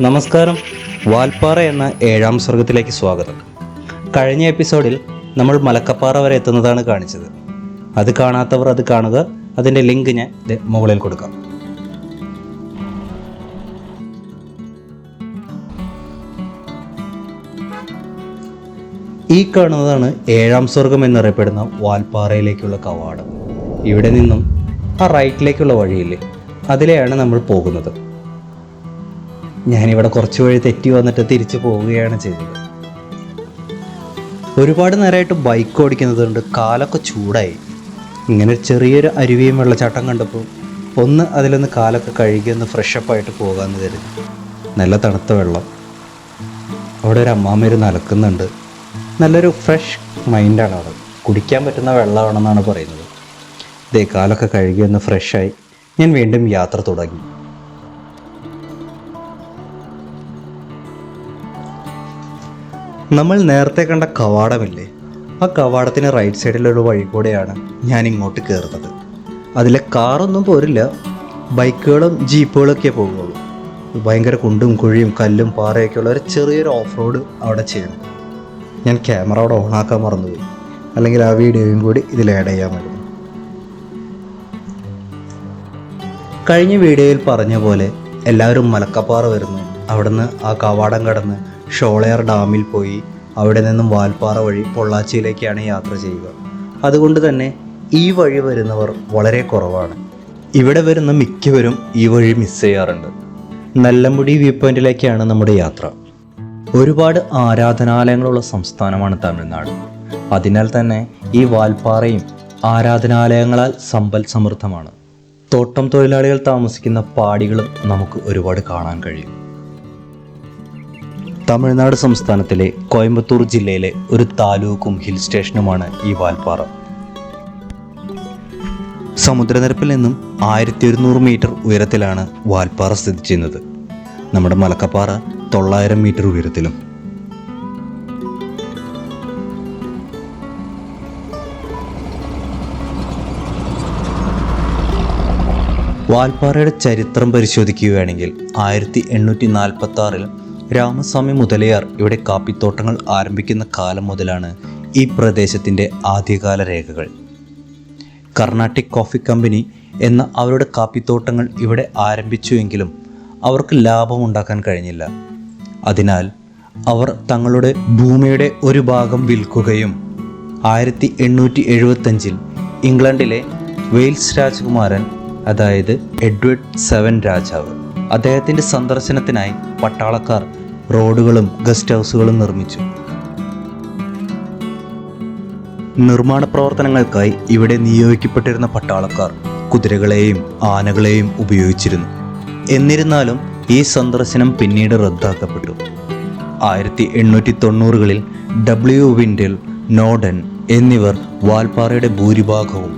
നമസ്കാരം. വാൽപ്പാറ എന്ന ഏഴാം സ്വർഗത്തിലേക്ക് സ്വാഗതം. കഴിഞ്ഞ എപ്പിസോഡിൽ നമ്മൾ മലക്കപ്പാറ വരെ എത്തുന്നതാണ് കാണിച്ചത്. അത് കാണാത്തവർ അത് കാണുക. അതിന്റെ ലിങ്ക് ഞാൻ മുകളിൽ കൊടുക്കാം. ഈ കാണുന്നതാണ് ഏഴാം സ്വർഗം എന്നറിയപ്പെടുന്ന വാൽപ്പാറയിലേക്കുള്ള കവാടം. ഇവിടെ നിന്നും ആ റൈറ്റിലേക്കുള്ള വഴിയില്ലേ അതിലെയാണ് നമ്മൾ പോകുന്നത്. ഞാനിവിടെ കുറച്ച് വഴി തെറ്റി വന്നിട്ട് തിരിച്ചു പോവുകയാണ് ചെയ്തത്. ഒരുപാട് നേരമായിട്ട് ബൈക്ക് ഓടിക്കുന്നത് കൊണ്ട് കാലൊക്കെ ചൂടായി. ഇങ്ങനെ ചെറിയൊരു അരുവിയും വെള്ളച്ചാട്ടം കണ്ടപ്പോൾ ഒന്ന് അതിലൊന്ന് കാലൊക്കെ കഴുകി ഒന്ന് ഫ്രഷപ്പ് ആയിട്ട് പോകാമെന്ന് കരുതി. നല്ല തണുത്ത വെള്ളം. അവിടെ ഒരു അമ്മാമ്മ നലക്കുന്നുണ്ട് നല്ലൊരു ഫ്രഷ് മൈൻഡാണ് അവിടെ. കുടിക്കാൻ പറ്റുന്ന വെള്ളമാണെന്നാണ് പറയുന്നത്. ഇതേ കാലൊക്കെ കഴുകി ഒന്ന് ഫ്രഷായി ഞാൻ വീണ്ടും യാത്ര തുടങ്ങി. നമ്മൾ നേരത്തെ കണ്ട കവാടമില്ലേ? ആ കവാടത്തിന് റൈറ്റ് സൈഡിലൊരു വഴി കൂടെയാണ് ഞാൻ ഇങ്ങോട്ട് കയറുന്നത് അതിലെ കാറൊന്നും പോരില്ല. ബൈക്കുകളും ജീപ്പുകളൊക്കെ പോകുള്ളൂ ഭയങ്കര കുണ്ടും കുഴിയും കല്ലും പാറയൊക്കെ ഉള്ള ഒരു ചെറിയൊരു ഓഫ് റോഡ് അവിടെ ചെയ്യണം. ഞാൻ ക്യാമറ അവിടെ ഓണാക്കാൻ മറന്നുപോയി. അല്ലെങ്കിൽ ആ വീഡിയോയും കൂടി ഇതിൽ ആഡ് ചെയ്യാമായിരുന്നു കഴിഞ്ഞ വീഡിയോയിൽ പറഞ്ഞ പോലെ എല്ലാവരും മലക്കപ്പാറ വരുന്നു. അവിടുന്ന് ആ കവാടം കടന്ന് ഷോളയാർ ഡാമിൽ പോയി അവിടെ നിന്നും വാൽപ്പാറ വഴി പൊള്ളാച്ചിയിലേക്കാണ് യാത്ര ചെയ്യുക. അതുകൊണ്ട് തന്നെ ഈ വഴി വരുന്നവർ വളരെ കുറവാണ്. ഇവിടെ വരുന്ന മിക്കവരും ഈ വഴി മിസ് ചെയ്യാറുണ്ട്. നല്ലമുടി വ്യൂ പോയിന്റിലേക്കാണ് നമ്മുടെ യാത്ര. ഒരുപാട് ആരാധനാലയങ്ങളുള്ള സംസ്ഥാനമാണ് തമിഴ്നാട്. അതിനാൽ തന്നെ ഈ വാൽപ്പാറയും ആരാധനാലയങ്ങളാൽ സമ്പൽ സമൃദ്ധമാണ്. തോട്ടം തൊഴിലാളികൾ താമസിക്കുന്ന പാടികളും നമുക്ക് ഒരുപാട് കാണാൻ കഴിയും. തമിഴ്നാട് സംസ്ഥാനത്തിലെ കോയമ്പത്തൂർ ജില്ലയിലെ ഒരു താലൂക്കും ഹിൽ സ്റ്റേഷനുമാണ് ഈ വാൽപ്പാറ. സമുദ്രനിരപ്പിൽ നിന്നും ആയിരത്തി ഒരുന്നൂറ് മീറ്റർ ഉയരത്തിലാണ് വാൽപ്പാറ സ്ഥിതി ചെയ്യുന്നത്. നമ്മുടെ മലക്കപ്പാറ തൊള്ളായിരം മീറ്റർ ഉയരത്തിലും. വാൽപ്പാറയുടെ ചരിത്രം പരിശോധിക്കുകയാണെങ്കിൽ ആയിരത്തി എണ്ണൂറ്റി നാൽപ്പത്തി ആറിൽ രാമസ്വാമി മുതലയാർ ഇവിടെ കാപ്പിത്തോട്ടങ്ങൾ ആരംഭിക്കുന്ന കാലം മുതലാണ് ഈ പ്രദേശത്തിന്റെ ആദ്യകാല രേഖകൾ. കർണാട്ടിക് കോഫി കമ്പനി എന്ന അവരുടെ കാപ്പിത്തോട്ടങ്ങൾ ഇവിടെ ആരംഭിച്ചുവെങ്കിലും അവർക്ക് ലാഭമുണ്ടാക്കാൻ കഴിഞ്ഞില്ല. അതിനാൽ അവർ തങ്ങളുടെ ഭൂമിയുടെ ഒരു ഭാഗം വിൽക്കുകയും ആയിരത്തി എണ്ണൂറ്റി എഴുപത്തഞ്ചിൽ ഇംഗ്ലണ്ടിലെ വെയിൽസ് രാജകുമാരൻ അതായത് എഡ്വേർഡ് സെവൻ രാജാവ് അദ്ദേഹത്തിന്റെ സന്ദർശനത്തിനായി പട്ടാളക്കാർ റോഡുകളും ഗസ്റ്റ് ഹൗസുകളും നിർമ്മിച്ചു. നിർമ്മാണ പ്രവർത്തനങ്ങൾക്കായി ഇവിടെ നിയോഗിക്കപ്പെട്ടിരുന്ന പട്ടാളക്കാർ കുതിരകളെയും ആനകളെയും ഉപയോഗിച്ചിരുന്നു. എന്നിരുന്നാലും ഈ സന്ദർശനം പിന്നീട് റദ്ദാക്കപ്പെട്ടു. ആയിരത്തി എണ്ണൂറ്റി തൊണ്ണൂറുകളിൽ ഡബ്ല്യു വിൻഡിൽ നോഡൻ എന്നിവർ വാൽപ്പാറയുടെ ഭൂരിഭാഗവും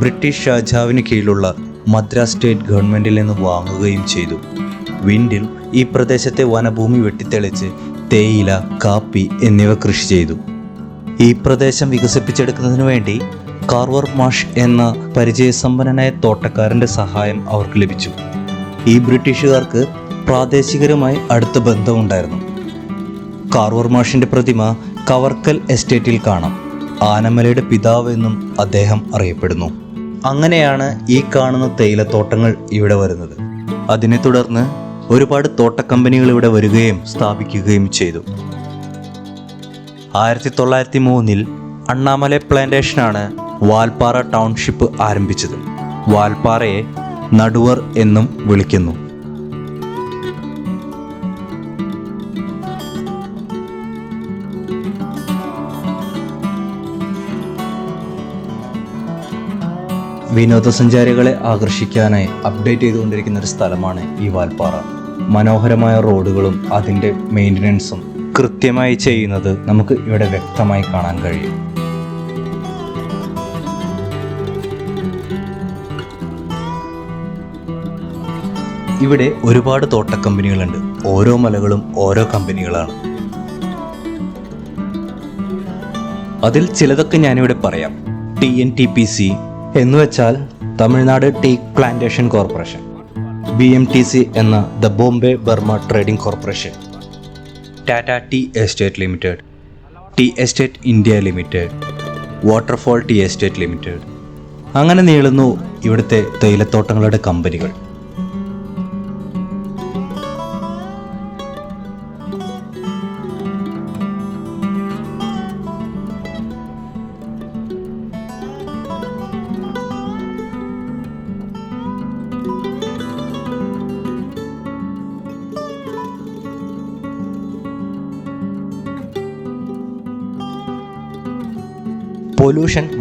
ബ്രിട്ടീഷ് രാജാവിന് കീഴിലുള്ള മദ്രാസ് സ്റ്റേറ്റ് ഗവൺമെന്റിൽ നിന്ന് വാങ്ങുകയും ചെയ്തു. വിൻഡിൽ ഈ പ്രദേശത്തെ വനഭൂമി വെട്ടിത്തെളിച്ച് തേയില കാപ്പി എന്നിവ കൃഷി ചെയ്തു. ഈ പ്രദേശം വികസിപ്പിച്ചെടുക്കുന്നതിനു വേണ്ടി കാർവർ മാഷ് എന്ന പരിചയസമ്പന്നനായ തോട്ടക്കാരന്റെ സഹായം അവർക്ക് ലഭിച്ചു. ഈ ബ്രിട്ടീഷുകാർക്ക് പ്രാദേശികരുമായി അടുത്ത ബന്ധമുണ്ടായിരുന്നു. കാർവർ മാഷിന്റെ പ്രതിമ കവർക്കൽ എസ്റ്റേറ്റിൽ കാണാം. ആനമലയുടെ പിതാവ് എന്നും അദ്ദേഹം അറിയപ്പെടുന്നു. അങ്ങനെയാണ് ഈ കാണുന്ന തേയിലത്തോട്ടങ്ങൾ ഇവിടെ വരുന്നത്. അതിനെ തുടർന്ന് ഒരുപാട് തോട്ടക്കമ്പനികൾ ഇവിടെ വരികയും സ്ഥാപിക്കുകയും ചെയ്തു. ആയിരത്തി തൊള്ളായിരത്തി മൂന്നിൽ അണ്ണാമല പ്ലാന്റേഷനാണ് വാൽപ്പാറ ടൗൺഷിപ്പ് ആരംഭിച്ചത്. വാൽപ്പാറയെ നടുവർ എന്നും വിളിക്കുന്നു. വിനോദസഞ്ചാരികളെ ആകർഷിക്കാനായി അപ്ഡേറ്റ് ചെയ്തുകൊണ്ടിരിക്കുന്ന ഒരു സ്ഥലമാണ് ഈ വാൽപ്പാറ. മനോഹരമായ റോഡുകളും അതിന്റെ മെയിന്റനൻസും കൃത്യമായി ചെയ്യുന്നത് നമുക്ക് ഇവിടെ വ്യക്തമായി കാണാൻ കഴിയും. ഇവിടെ ഒരുപാട് തോട്ടക്കമ്പനികളുണ്ട്. ഓരോ മലകളും ഓരോ കമ്പനികളാണ്. അതിൽ ചിലതൊക്കെ ഞാനിവിടെ പറയാം. T N T P C എന്ന് വെച്ചാൽ Tamil Nadu tea plantation corporation B M T C എന്ന the Bombay Burma trading corporation Tata tea estate limited tea estate India limited waterfall tea estate limited. അങ്ങനെ നീളുന്നു ഇവിടുത്തെ തേയിലത്തോട്ടങ്ങളുടെ കമ്പനികൾ.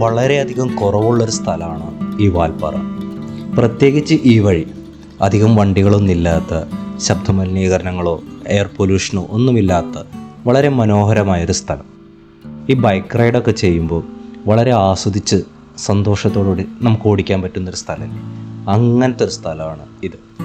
വളരെയധികം കുറവുള്ളൊരു സ്ഥലമാണ് ഈ വാൽപ്പാറ. പ്രത്യേകിച്ച് ഈ വഴി അധികം വണ്ടികളൊന്നുമില്ലാത്ത ശബ്ദമലിനീകരണങ്ങളോ എയർ പൊല്യൂഷനോ ഒന്നുമില്ലാത്ത വളരെ മനോഹരമായൊരു സ്ഥലം. ഈ ബൈക്ക് റൈഡൊക്കെ ചെയ്യുമ്പോൾ വളരെ ആസ്വദിച്ച് സന്തോഷത്തോടുകൂടി നമുക്ക് ഓടിക്കാൻ പറ്റുന്നൊരു സ്ഥലമല്ലേ? അങ്ങനത്തെ ഒരു സ്ഥലമാണ് ഇത്.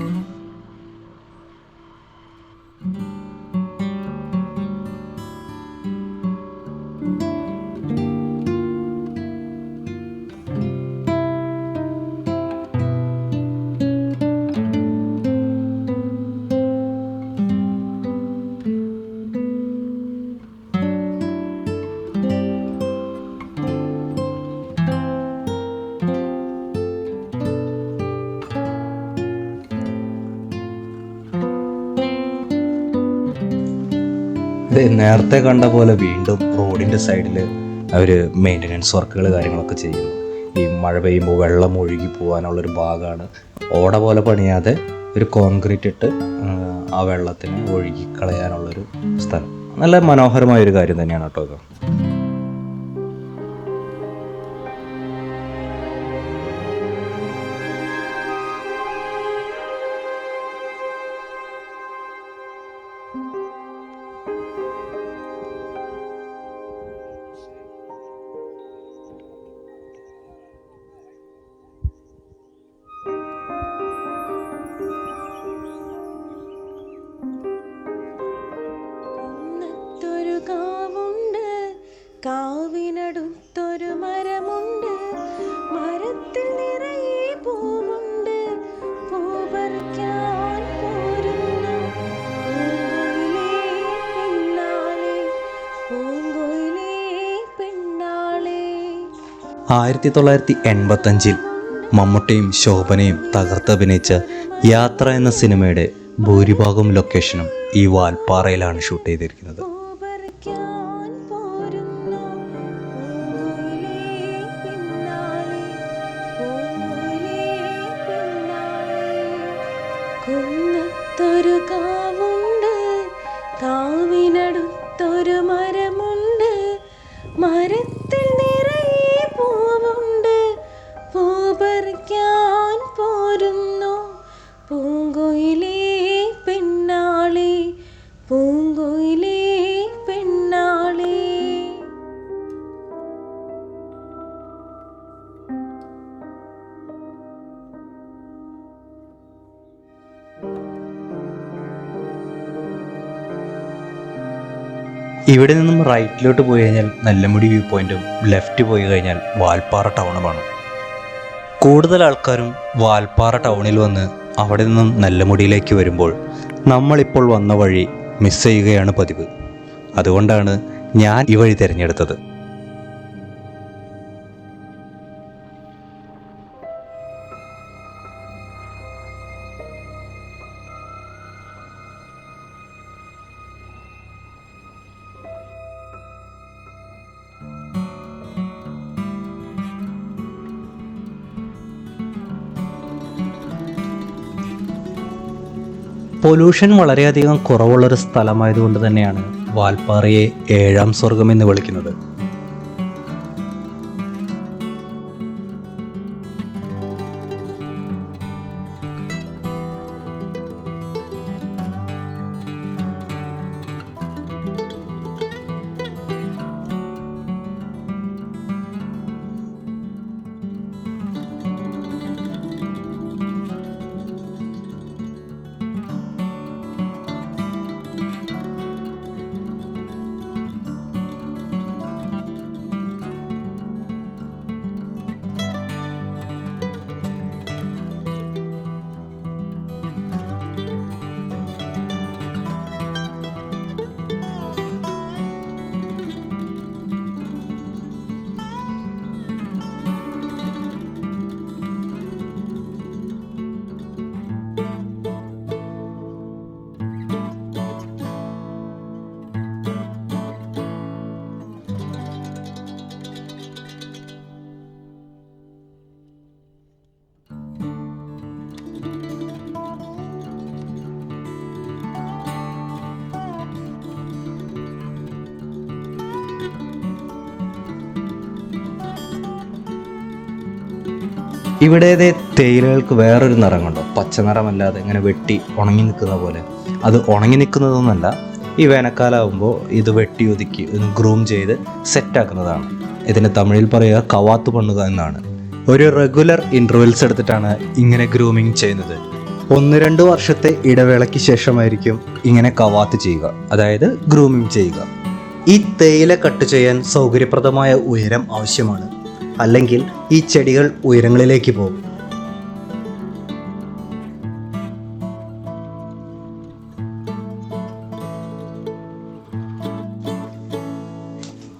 നേരത്തെ കണ്ട പോലെ വീണ്ടും റോഡിന്റെ സൈഡിൽ അവർ മെയിന്റനൻസ് വർക്കുകൾ കാര്യങ്ങളൊക്കെ ചെയ്യുന്നു. ഈ മഴ പെയ്യുമ്പോൾ വെള്ളം ഒഴുകി പോകാനുള്ളൊരു ഭാഗമാണ് ഓട പോലെ പണിയാതെ ഒരു കോൺക്രീറ്റ് ഇട്ട് ആ, വെള്ളത്തിന് ഒഴുകി കളയാനുള്ളൊരു സ്ഥലം. നല്ല മനോഹരമായ ഒരു കാര്യം തന്നെയാണ് കേട്ടോ ആയിരത്തി തൊള്ളായിരത്തി എൺപത്തഞ്ചിൽ മമ്മൂട്ടിയും ശോഭനയും തകർത്തഭിനയിച്ച യാത്ര എന്ന സിനിമയുടെ ഭൂരിഭാഗം ലൊക്കേഷനും ഈ വാൽപ്പാറയിലാണ് ഷൂട്ട് ചെയ്തിരിക്കുന്നത്. ഇവിടെ നിന്നും റൈറ്റിലോട്ട് പോയി കഴിഞ്ഞാൽ നല്ലമുടി വ്യൂ പോയിന്റും ലെഫ്റ്റ് പോയി കഴിഞ്ഞാൽ വാൽപ്പാറ ടൗണുമാണ് കൂടുതൽ ആൾക്കാരും വാൽപ്പാറ ടൗണിൽ വന്ന് അവിടെ നിന്നും നല്ലമുടിയിലേക്ക് വരുമ്പോൾ നമ്മളിപ്പോൾ വന്ന വഴി മിസ് ചെയ്യുകയാണ് പതിവ്. അതുകൊണ്ടാണ് ഞാൻ ഈ വഴി തിരഞ്ഞെടുത്തത്. പൊല്യൂഷൻ വളരെയധികം കുറവുള്ളൊരു സ്ഥലമായതുകൊണ്ട് തന്നെയാണ് വാൽപ്പാറയെ ഏഴാം സ്വർഗം എന്ന് വിളിക്കുന്നത്. ഇവിടേതെ തേയിലകൾക്ക് വേറൊരു നിറം പച്ച നിറമല്ലാതെ ഇങ്ങനെ വെട്ടി ഉണങ്ങി നിൽക്കുന്ന പോലെ. അത് ഉണങ്ങി നിൽക്കുന്നതൊന്നല്ല ഈ വേനൽക്കാലമാകുമ്പോൾ ഇത് വെട്ടി ഒതുക്കി ഗ്രൂം ചെയ്ത് സെറ്റാക്കുന്നതാണ് ഇതിന് തമിഴിൽ പറയുക കവാത്ത് പണ്ണുക എന്നാണ്. ഒരു റെഗുലർ ഇന്റർവെൽസ് എടുത്തിട്ടാണ് ഇങ്ങനെ ഗ്രൂമിങ് ചെയ്യുന്നത്. ഒന്ന് രണ്ട് വർഷത്തെ ഇടവേളയ്ക്ക് ശേഷമായിരിക്കും ഇങ്ങനെ കവാത്ത് ചെയ്യുക അതായത് ഗ്രൂമിങ് ചെയ്യുക. ഈ തേയില കട്ട് ചെയ്യാൻ സൗകര്യപ്രദമായ ഉയരം ആവശ്യമാണ്. അല്ലെങ്കിൽ ഈ ചെടികൾ ഉയരങ്ങളിലേക്ക് പോകും.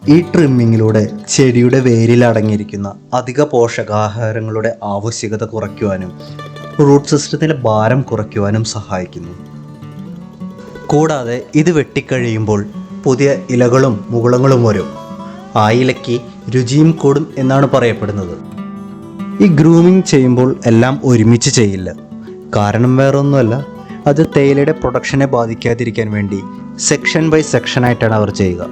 ഈ ട്രിമ്മിങ്ങിലൂടെ ചെടിയുടെ വേരിൽ അടങ്ങിയിരിക്കുന്ന അധിക പോഷകാഹാരങ്ങളുടെ ആവശ്യകത കുറയ്ക്കുവാനും റൂട്ട് സിസ്റ്റത്തിലെ ഭാരം കുറയ്ക്കുവാനും സഹായിക്കുന്നു. കൂടാതെ ഇത് വെട്ടിക്കഴിയുമ്പോൾ പുതിയ ഇലകളും മുകുളങ്ങളും വരും. ആ ഇലയ്ക്ക് രുചിയും കൂടും എന്നാണ് പറയപ്പെടുന്നത്. ഈ ഗ്രൂമിംഗ് ചെയ്യുമ്പോൾ എല്ലാം ഒരുമിച്ച് ചെയ്യില്ല. കാരണം വേറൊന്നുമല്ല അത് തേയിലയുടെ പ്രൊഡക്ഷനെ ബാധിക്കാതിരിക്കാൻ വേണ്ടി സെക്ഷൻ ബൈ സെക്ഷൻ ആയിട്ടാണ് അവർ ചെയ്യുക.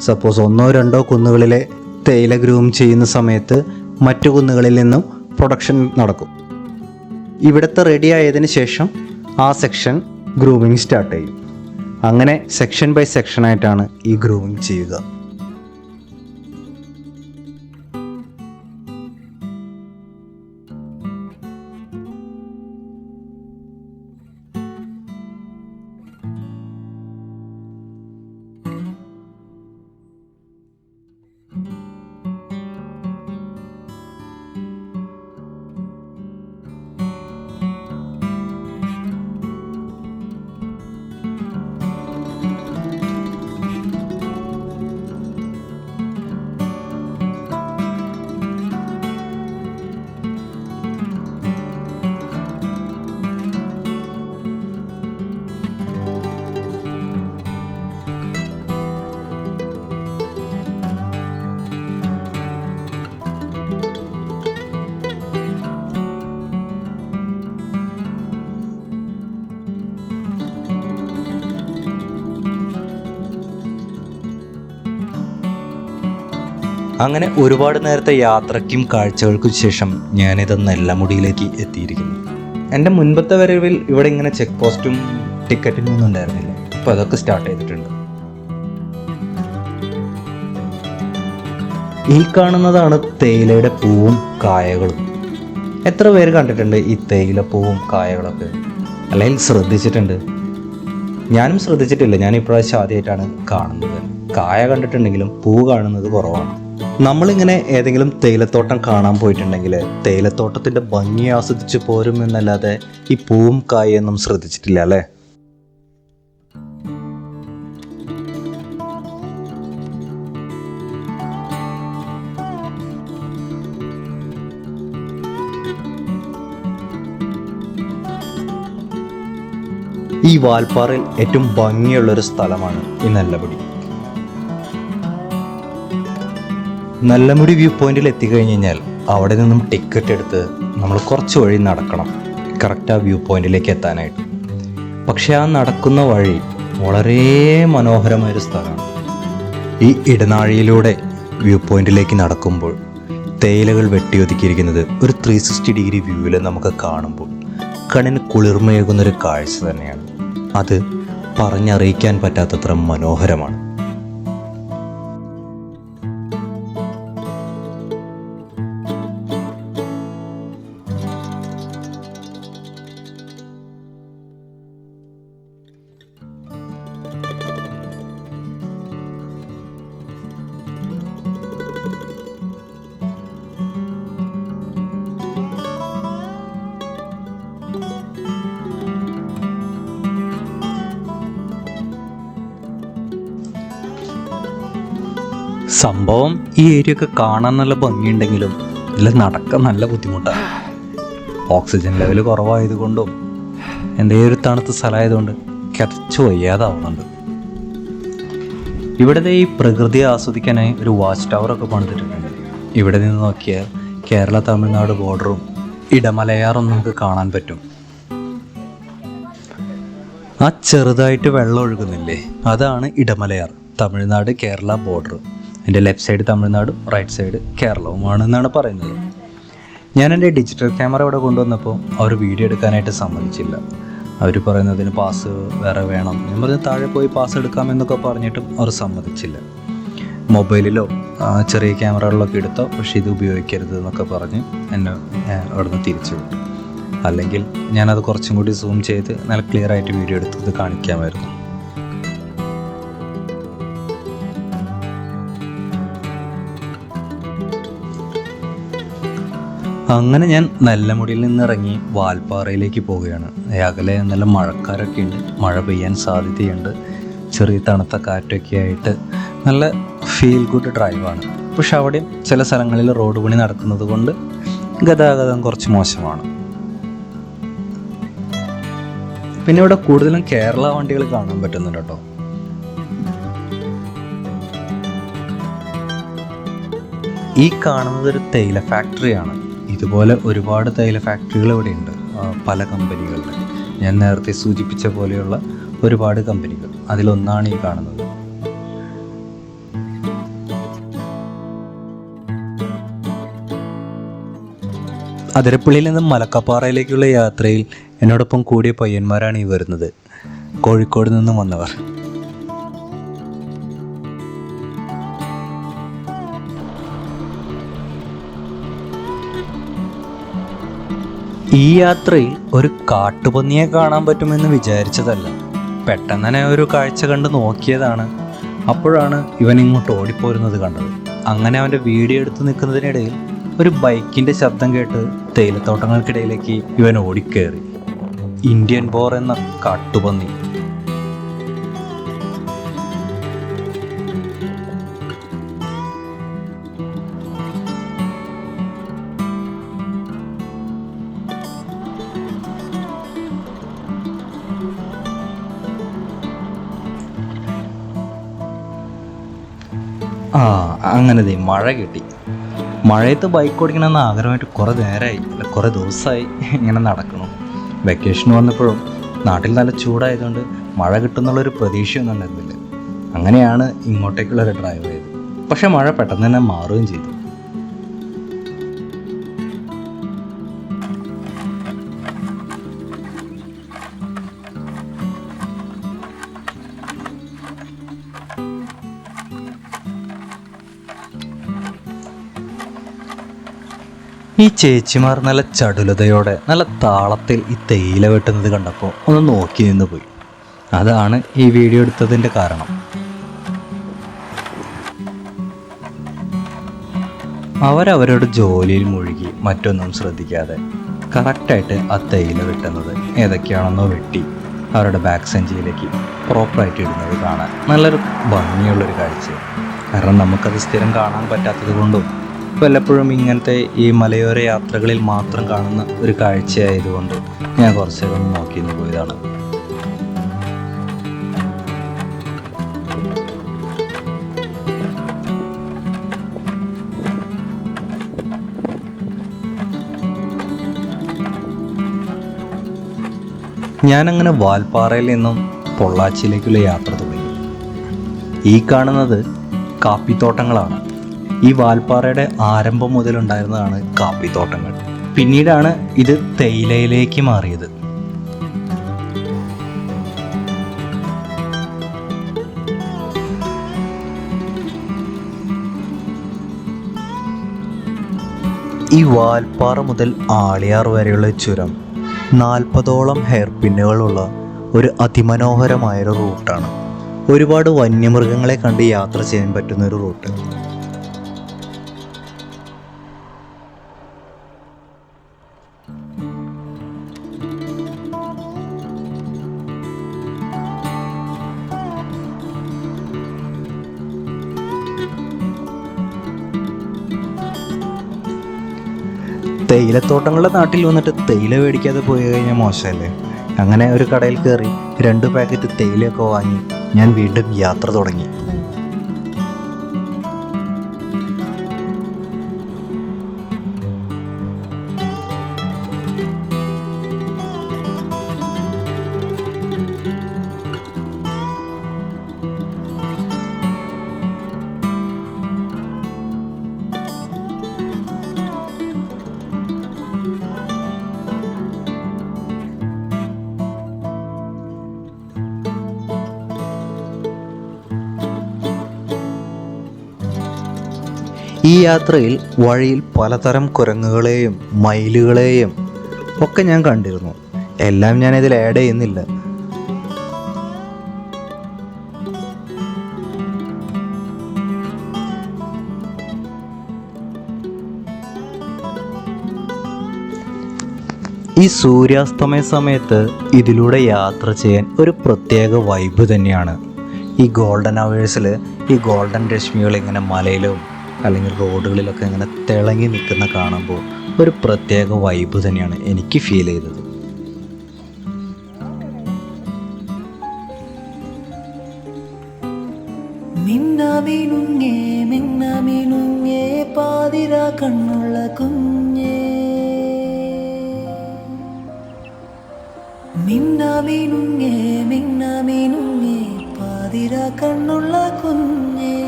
സപ്പോസ് ഒന്നോ രണ്ടോ കുന്നുകളിലെ തേയില ഗ്രൂം ചെയ്യുന്ന സമയത്ത് മറ്റു കുന്നുകളിൽ നിന്നും പ്രൊഡക്ഷൻ നടക്കും. ഇവിടുത്തെ റെഡി ആയതിന് ശേഷം ആ സെക്ഷൻ ഗ്രൂമിങ് സ്റ്റാർട്ട് ചെയ്യും. അങ്ങനെ സെക്ഷൻ ബൈ സെക്ഷൻ ആയിട്ടാണ് ഈ ഗ്രൂമിങ് ചെയ്യുക. അങ്ങനെ ഒരുപാട് നേരത്തെ യാത്രയ്ക്കും കാഴ്ചകൾക്കും ശേഷം ഞാനിത് നെല്ലമുടിയിലേക്ക് എത്തിയിരിക്കുന്നു. എന്റെ മുൻപത്തെ വരവിൽ ഇവിടെ ഇങ്ങനെ ചെക്ക് പോസ്റ്റും ടിക്കറ്റിനും ഒന്നും ഉണ്ടായിരുന്നില്ല. ഇപ്പോൾ അതൊക്കെ സ്റ്റാർട്ട് ചെയ്തിട്ടുണ്ട്. ഈ കാണുന്നതാണ് തേയിലയുടെ പൂവും കായകളും. എത്ര പേര് കണ്ടിട്ടുണ്ട് ഈ തേയില പൂവും കായകളൊക്കെ? അല്ലെങ്കിൽ ശ്രദ്ധിച്ചിട്ടുണ്ട്? ഞാനും ശ്രദ്ധിച്ചിട്ടില്ല. ഞാൻ ഇപ്രാവശ്യം ആദ്യമായിട്ടാണ് കാണുന്നത്. കായ കണ്ടിട്ടുണ്ടെങ്കിലും പൂ കാണുന്നത് കുറവാണ്. നമ്മളിങ്ങനെ ഏതെങ്കിലും തേയിലത്തോട്ടം കാണാൻ പോയിട്ടുണ്ടെങ്കിൽ തേയിലത്തോട്ടത്തിന്റെ ഭംഗി ആസ്വദിച്ച് പോരും എന്നല്ലാതെ ഈ പൂവും കായൊന്നും ശ്രദ്ധിച്ചിട്ടില്ല അല്ലേ? ഈ വാൽപ്പാറയിൽ ഏറ്റവും ഭംഗിയുള്ളൊരു സ്ഥലമാണ് ഈ നെല്ലമുടി നെല്ലമുടി വ്യൂ പോയിന്റിൽ എത്തിക്കഴിഞ്ഞ് കഴിഞ്ഞാൽ അവിടെ നിന്നും ടിക്കറ്റ് എടുത്ത് നമ്മൾ കുറച്ച് വഴി നടക്കണം. കറക്റ്റ് ആ വ്യൂ പോയിന്റിലേക്ക് എത്താനായിട്ട്. പക്ഷെ ആ നടക്കുന്ന വഴി വളരെ മനോഹരമായൊരു സ്ഥലമാണ്. ഈ ഇടനാഴിയിലൂടെ വ്യൂ പോയിന്റിലേക്ക് നടക്കുമ്പോൾ തേയിലകൾ വെട്ടിയൊതുക്കിയിരിക്കുന്നത് ഒരു ത്രീ സിക്സ്റ്റി ഡിഗ്രി വ്യൂവിൽ നമുക്ക് കാണുമ്പോൾ കണ്ണിന് കുളിർമയേകുന്ന ഒരു കാഴ്ച തന്നെയാണ്. അത് പറഞ്ഞറിയിക്കാൻ പറ്റാത്തത്ര മനോഹരമാണ്. സംഭവം ഈ ഏരിയ ഒക്കെ കാണാൻ നല്ല ഭംഗിയുണ്ടെങ്കിലും ഇതിൽ നടക്കാൻ നല്ല ബുദ്ധിമുട്ടാണ് ഓക്സിജൻ ലെവൽ കുറവായതുകൊണ്ടും എന്തെങ്കിലും ഒരു തണുത്ത സ്ഥലമായതുകൊണ്ട് കിതച്ചു വയ്യാതാവുന്നുണ്ട്. ഇവിടുത്തെ ഈ പ്രകൃതിയെ ആസ്വദിക്കാനായി ഒരു വാച്ച് ടവറൊക്കെ പണിതിട്ടുണ്ട് ഇവിടെ നിന്ന് നോക്കിയാൽ കേരള തമിഴ്നാട് ബോർഡറും ഇടമലയാറും നമുക്ക് കാണാൻ പറ്റും. ആ ചെറുതായിട്ട് വെള്ളം ഒഴുകുന്നില്ലേ? അതാണ് ഇടമലയാർ തമിഴ്നാട് കേരള ബോർഡർ എന്റെ ലെഫ്റ്റ് സൈഡ് തമിഴ്നാടും റൈറ്റ് സൈഡ് കേരളവുമാണ് എന്നാണ് പറയുന്നത്. ഞാൻ എന്റെ ഡിജിറ്റൽ ക്യാമറ ഇവിടെ കൊണ്ടുവന്നപ്പോൾ അവർ വീഡിയോ എടുക്കാനായിട്ട് സമ്മതിച്ചില്ല. അവർ പറയുന്നതിന് പാസ് വേറെ വേണം. ഞാൻ പറഞ്ഞ് താഴെ പോയി പാസ് എടുക്കാമെന്നൊക്കെ പറഞ്ഞിട്ടും അവർ സമ്മതിച്ചില്ല. മൊബൈലിലോ ചെറിയ ക്യാമറകളിലൊക്കെ എടുത്തോ പക്ഷേ ഇത് ഉപയോഗിക്കരുത് എന്നൊക്കെ പറഞ്ഞ് എന്നെ ഞാൻ നിന്ന് തിരിച്ചു വിട്ടു. അല്ലെങ്കിൽ ഞാനത് കുറച്ചും കൂടി സൂം ചെയ്ത് നല്ല ക്ലിയർ ആയിട്ട് വീഡിയോ എടുത്തത് കാണിക്കാമായിരുന്നു. അങ്ങനെ ഞാൻ നല്ലമുടിയിൽ നിന്ന് ഇറങ്ങി വാൽപ്പാറയിലേക്ക് പോവുകയാണ്. അകലെ നല്ല മഴക്കാരൊക്കെ ഉണ്ട്. മഴ പെയ്യാൻ സാധ്യതയുണ്ട്. ചെറിയ തണുത്ത കാറ്റൊക്കെ ആയിട്ട് നല്ല ഫീൽ ഗുഡ് ഡ്രൈവാണ് പക്ഷെ അവിടെയും ചില സ്ഥലങ്ങളിൽ റോഡ് പണി നടക്കുന്നത് കൊണ്ട് ഗതാഗതം കുറച്ച് മോശമാണ്. പിന്നെ ഇവിടെ കൂടുതലും കേരള വണ്ടികൾ കാണാൻ പറ്റുന്നുണ്ട് കേട്ടോ. ഈ കാണുന്നത് ഒരു തേയില ഫാക്ടറിയാണ് ഇതുപോലെ ഒരുപാട് തൈല ഫാക്ടറികൾ ഇവിടെയുണ്ട്. പല കമ്പനികളുടെ ഞാൻ നേരത്തെ സൂചിപ്പിച്ച പോലെയുള്ള ഒരുപാട് കമ്പനികൾ അതിലൊന്നാണ് ഈ കാണുന്നത്. അതിരപ്പള്ളിയിൽ നിന്നും മലക്കപ്പാറയിലേക്കുള്ള യാത്രയിൽ എന്നോടൊപ്പം കൂടിയ പയ്യന്മാരാണ് ഈ വരുന്നത്. കോഴിക്കോട് നിന്നും വന്നവർ. ഈ യാത്രയിൽ ഒരു കാട്ടുപന്നിയെ കാണാൻ പറ്റുമെന്ന് വിചാരിച്ചതല്ല. പെട്ടെന്ന് ഒരു കാഴ്ച കണ്ട് നോക്കിയതാണ്. അപ്പോഴാണ് ഇവൻ ഇങ്ങോട്ട് ഓടിപ്പോരുന്നത് കണ്ടത്. അങ്ങനെ അവന്റെ വീഡിയോ എടുത്ത് നിൽക്കുന്നതിനിടയിൽ ഒരു ബൈക്കിന്റെ ശബ്ദം കേട്ട് തേയിലത്തോട്ടങ്ങൾക്കിടയിലേക്ക് ഇവൻ ഓടിക്കേറി. ഇന്ത്യൻ ബോർ എന്ന കാട്ടുപന്നി ആ അങ്ങനെ ദേ മഴ കിട്ടി. മഴയത്ത് ബൈക്ക് ഓടിക്കണമെന്ന് ആഗ്രഹമായിട്ട് കുറേ നേരമായി അല്ല കുറേ ദിവസമായി ഇങ്ങനെ നടക്കണം വെക്കേഷൻ വന്നപ്പോഴും നാട്ടിൽ നല്ല ചൂടായതുകൊണ്ട് മഴ കിട്ടുന്നുള്ളൊരു പ്രതീക്ഷയൊന്നും ഉണ്ടായിരുന്നില്ല. അങ്ങനെയാണ് ഇങ്ങോട്ടേക്കുള്ളൊരു ഡ്രൈവ് ചെയ്തത് പക്ഷേ മഴ പെട്ടെന്ന് തന്നെ മാറുകയും ചെയ്തു. ഈ ചേച്ചിമാർ നല്ല ചടുലതയോടെ നല്ല താളത്തിൽ ഈ തേയില വെട്ടുന്നത് കണ്ടപ്പോൾ ഒന്ന് നോക്കി നിന്ന് പോയി. അതാണ് ഈ വീഡിയോ എടുത്തതിന്റെ കാരണം. അവരവരുടെ ജോലിയിൽ മുഴുകി മറ്റൊന്നും ശ്രദ്ധിക്കാതെ കറക്റ്റായിട്ട് ആ തേയില വെട്ടുന്നത് ഏതൊക്കെയാണെന്നോ വെട്ടി അവരുടെ ബാക്ക് സഞ്ചിയിലേക്ക് പ്രോപ്പറായിട്ട് ഇടുന്നത് കാണാൻ നല്ലൊരു ഭംഗിയുള്ളൊരു കാഴ്ചയാണ്. കാരണം നമുക്കത് സ്ഥിരം കാണാൻ പറ്റാത്തത് കൊണ്ടും വല്ലപ്പോഴും ഇങ്ങനത്തെ ഈ മലയോര യാത്രകളിൽ മാത്രം കാണുന്ന ഒരു കാഴ്ചയായതുകൊണ്ട് ഞാൻ കുറച്ച് നേരം നോക്കി നിന്ന് പോയതാണ്. ഞാനങ്ങനെ വാൽപ്പാറയിൽ നിന്നും പൊള്ളാച്ചിയിലേക്കുള്ള യാത്ര തുടങ്ങി. ഈ കാണുന്നത് കാപ്പിത്തോട്ടങ്ങളാണ്. ഈ വാൽപ്പാറയുടെ ആരംഭം മുതലുണ്ടായിരുന്നതാണ് കാപ്പിത്തോട്ടങ്ങൾ പിന്നീടാണ് ഇത് തേയിലയിലേക്ക് മാറിയത്. ഈ വാൽപ്പാറ മുതൽ ആളിയാർ വരെയുള്ള ചുരം നാൽപ്പതോളം ഹെയർ പിന്നുകളുള്ള ഒരു അതിമനോഹരമായൊരു റൂട്ടാണ്. ഒരുപാട് വന്യമൃഗങ്ങളെ കണ്ട് യാത്ര ചെയ്യാൻ പറ്റുന്ന ഒരു റൂട്ട്. തേയിലത്തോട്ടങ്ങളുടെ നാട്ടിൽ വന്നിട്ട് തേയില മേടിക്കാതെ പോയി കഴിഞ്ഞാൽ മോശമല്ലേ? അങ്ങനെ ഒരു കടയിൽ കയറി രണ്ട് പാക്കറ്റ് തേയിലയൊക്കെ വാങ്ങി ഞാൻ വീണ്ടും യാത്ര തുടങ്ങി. ഈ യാത്രയിൽ വഴിയിൽ പലതരം കുരങ്ങുകളെയും മയിലുകളെയും ഒക്കെ ഞാൻ കണ്ടിരുന്നു. എല്ലാം ഞാൻ ഇതിൽ ആഡ് ചെയ്യുന്നില്ല. ഈ സൂര്യാസ്തമയ സമയത്ത് ഇതിലൂടെ യാത്ര ചെയ്യാൻ ഒരു പ്രത്യേക വൈബ് തന്നെയാണ്. ഈ ഗോൾഡൻ അവേഴ്സിൽ ഈ ഗോൾഡൻ രശ്മികൾ ഇങ്ങനെ മലയിലും അല്ലെങ്കിൽ റോഡുകളിലൊക്കെ ഇങ്ങനെ തിളങ്ങി നിൽക്കുന്ന കാണുമ്പോൾ ഒരു പ്രത്യേക വൈബ് തന്നെയാണ് എനിക്ക് ഫീൽ ചെയ്തത്. മിന്നാമിനുങ്ങേ മിന്നാമിനുങ്ങേ പാതിര കണ്ണുള്ള കുഞ്ഞേ. മിന്നാമിനുങ്ങേ മിന്നാമിനുങ്ങേ പാതിര കണ്ണുള്ള കുഞ്ഞേ.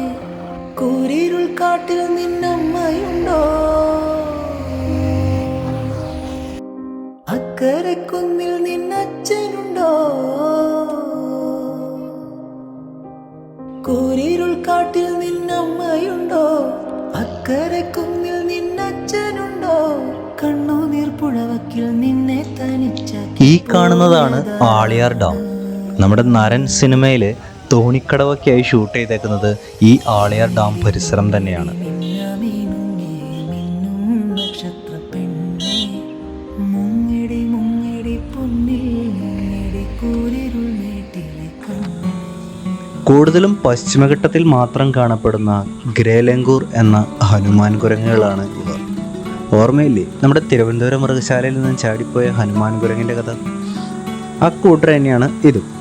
കൂരിരുൾ കാട്ടിൽ നിന്നമ്മയുണ്ടോ? അക്കരെ കുന്നിൽ നിന്നച്ഛനുണ്ടോ? കൂരിരുൾ കാട്ടിൽ നിന്നമ്മയുണ്ടോ? അക്കരെ കുന്നിൽ നിന്നച്ഛനുണ്ടോ? കണ്ണുനീർ പുഴവക്കിൽ നിന്നെ തനിച്ച ഈ കാണുന്നതാണ് ആളിയാർ ഡാം. നമ്മുടെ നരൻ സിനിമയിൽ തോണിക്കടവൊക്കെയായി ഷൂട്ട് ചെയ്തേക്കുന്നത് ഈ ആളിയാർ ഡാം പരിസരം തന്നെയാണ്. കൂടുതലും പശ്ചിമഘട്ടത്തിൽ മാത്രം കാണപ്പെടുന്ന ഗ്രേലങ്കൂർ എന്ന ഹനുമാൻ കുരങ്ങുകളാണ് ഇവർ ഓർമ്മയില്ലേ? നമ്മുടെ തിരുവനന്തപുരം മൃഗശാലയിൽ നിന്ന് ചാടിപ്പോയ ഹനുമാൻ കുരങ്ങിന്റെ കഥ? ആ കൂട്ടർ തന്നെയാണ് ഇതും.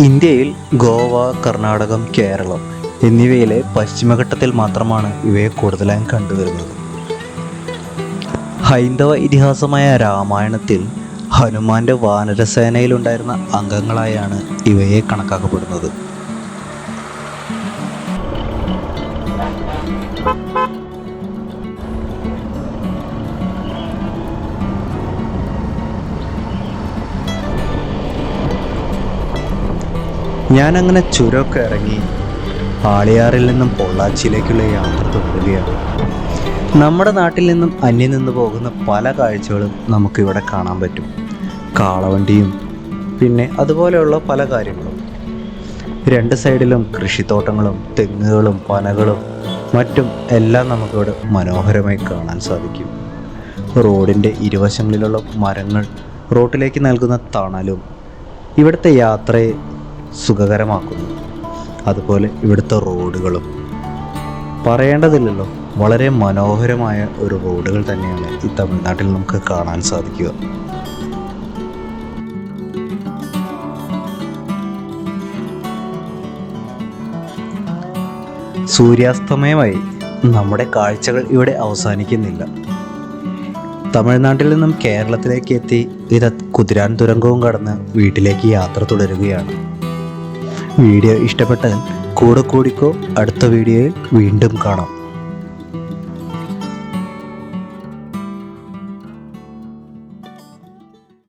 ഇന്ത്യയിൽ ഗോവ കർണാടകം കേരളം എന്നിവയിലെ പശ്ചിമഘട്ടത്തിൽ മാത്രമാണ് ഇവയെ കൂടുതലായും കണ്ടുവരുന്നത്. ഹൈന്ദവ ഇതിഹാസമായ രാമായണത്തിൽ ഹനുമാന്റെ വാനരസേനയിലുണ്ടായിരുന്ന അംഗങ്ങളായാണ് ഇവയെ കണക്കാക്കപ്പെടുന്നത്. ഞാനങ്ങനെ ചുരമൊക്കെ ഇറങ്ങി ആളിയാറിൽ നിന്നും പൊള്ളാച്ചിയിലേക്കുള്ള യാത്ര തുടരുകയാണ്. നമ്മുടെ നാട്ടിൽ നിന്നും അന്യം നിന്ന് പോകുന്ന പല കാഴ്ചകളും നമുക്കിവിടെ കാണാൻ പറ്റും. കാളവണ്ടിയും പിന്നെ അതുപോലെയുള്ള പല കാര്യങ്ങളും. രണ്ട് സൈഡിലും കൃഷിത്തോട്ടങ്ങളും തെങ്ങുകളും പനകളും മറ്റും എല്ലാം നമുക്കിവിടെ മനോഹരമായി കാണാൻ സാധിക്കും. റോഡിന്റെ ഇരുവശങ്ങളിലുള്ള മരങ്ങൾ റോട്ടിലേക്ക് നൽകുന്ന തണലും ഇവിടുത്തെ യാത്രയെ സുഖകരമാക്കുന്നു. അതുപോലെ ഇവിടുത്തെ റോഡുകളും. പറയേണ്ടതില്ലല്ലോ വളരെ മനോഹരമായ ഒരു റോഡുകൾ തന്നെയാണ് ഈ തമിഴ്നാട്ടിൽ നമുക്ക് കാണാൻ സാധിക്കുക. സൂര്യാസ്തമയമായി നമ്മുടെ കാഴ്ചകൾ ഇവിടെ അവസാനിക്കുന്നില്ല. തമിഴ്നാട്ടിൽ നിന്നും കേരളത്തിലേക്ക് എത്തി ഇത് കുതിരാൻ തുരങ്കവും കടന്ന് വീട്ടിലേക്ക് യാത്ര തുടരുകയാണ്. വീഡിയോ ഇഷ്ടപ്പെട്ടാൽ കൂടെ കൂടിക്കോ അടുത്ത വീഡിയോയിൽ വീണ്ടും കാണാം